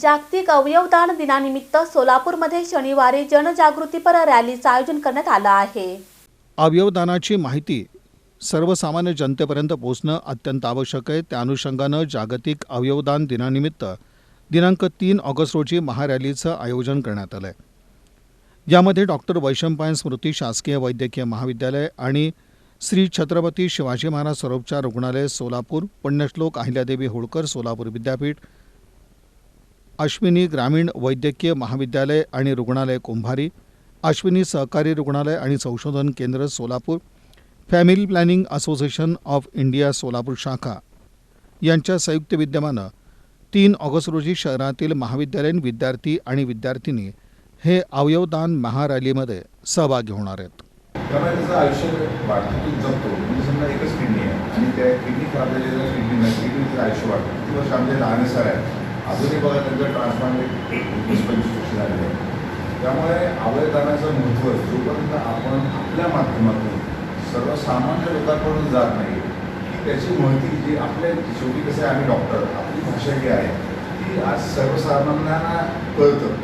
जागतिक अवयवदान दिनानिमित्त सोलापूरमध्ये शनिवारी जनजागृतीपर रॅलीचं आयोजन करण्यात आलं आहे. अवयवदानाची माहिती सर्वसामान्य जनतेपर्यंत पोहोचणं अत्यंत आवश्यक आहे. त्या अनुषंगानं जागतिक अवयवदान दिनानिमित्त दिनांक तीन ऑगस्ट रोजी महारॅलीचं आयोजन करण्यात आलं आहे यामध्ये डॉक्टर वैशंपायन स्मृती शासकीय वैद्यकीय महाविद्यालय आणि श्री छत्रपती शिवाजी महाराज सरोपचार रुग्णालय सोलापूर पुण्यश्लोक अहिल्यादेवी होळकर सोलापूर विद्यापीठ अश्विनी ग्रामीण वैद्यकीय महाविद्यालय आणि रुग्णालय कुंभारी अश्विनी सहकारी रुग्णालय आणि संशोधन केंद्र Solapur family planning association of India Solapur शाखा. यांच्या संयुक्त विद्यमानं तीन ऑगस्ट रोजी शहरातील महाविद्यालयीन विद्यार्थी आणि विद्यार्थिनी हे अवयवदान महारॅलीमध्ये सहभागी होणार आहेत. त्यामुळे त्याचं आयुष्य वाढतं जगतो म्हणजे समजा एकच किडनी आहे आणि त्या किडनी खराब झालेल्या किडनी नाही किडनीचं आयुष्य वाढतं. किती वर्ष लहान सर आहे अजूनही बघा त्यांचं ट्रान्सप्लांट वीस पंचवीस आहे. त्यामुळे अवयदानाचं महत्त्व जोपर्यंत आपण आपल्या माध्यमातून सर्वसामान्य लोकांपर्यंत जात नाही की त्याची माहिती जी आपल्या शेवटी कसं आहे आम्ही डॉक्टर आपली भाषा जी आहे ती आज सर्वसामान्यांना कळतं.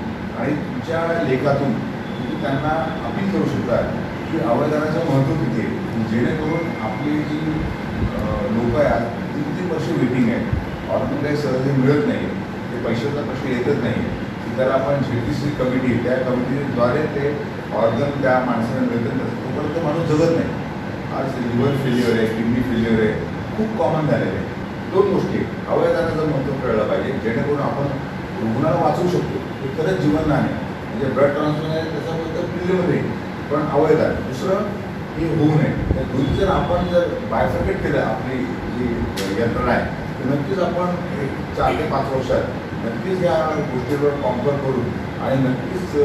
आणि तुमच्या लेखातून तुम्ही त्यांना अपील करू शकता की अवयदानाचं महत्त्व किती आहे. जेणेकरून आपली जी लोक आहेत ती तीन वर्ष वेटिंग आहे ऑर्गन काही सहजी मिळत नाही. पैशाचा प्रश्न येतच नाही. की आपण झेड सी कमिटी त्या कमिटीद्वारे ते ऑर्गन त्या माणसाला मिळतं. तोपर्यंत माणूस जगत नाही. आज लिव्हर फेल्युअर आहे किडनी फेल्युअर आहे खूप कॉमन झालेलं आहे. दोन गोष्टी अवयदानाचं महत्त्व कळलं पाहिजे जेणेकरून आपण रुग्णाला वाचवू शकतो. हे खरंच जीवनदान आहे. म्हणजे ब्लड ट्रान्सफर आहे त्याच्याबद्दल फ्रीमध्ये पण अवयदान दुसरं हे होऊ नये. त्या दोन्ही जर आपण जर बायफर्केट केलं आपली जी यंत्रणा आहे तर नक्कीच आपण एक चार ते पाच वर्षात नक्कीच या गोष्टीवर कॉम्पर करू आणि नक्कीच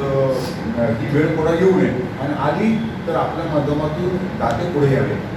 ही वेळ कोणा येऊ नये. आणि आली तर आपल्या माध्यमातून दाते पुढे यावे.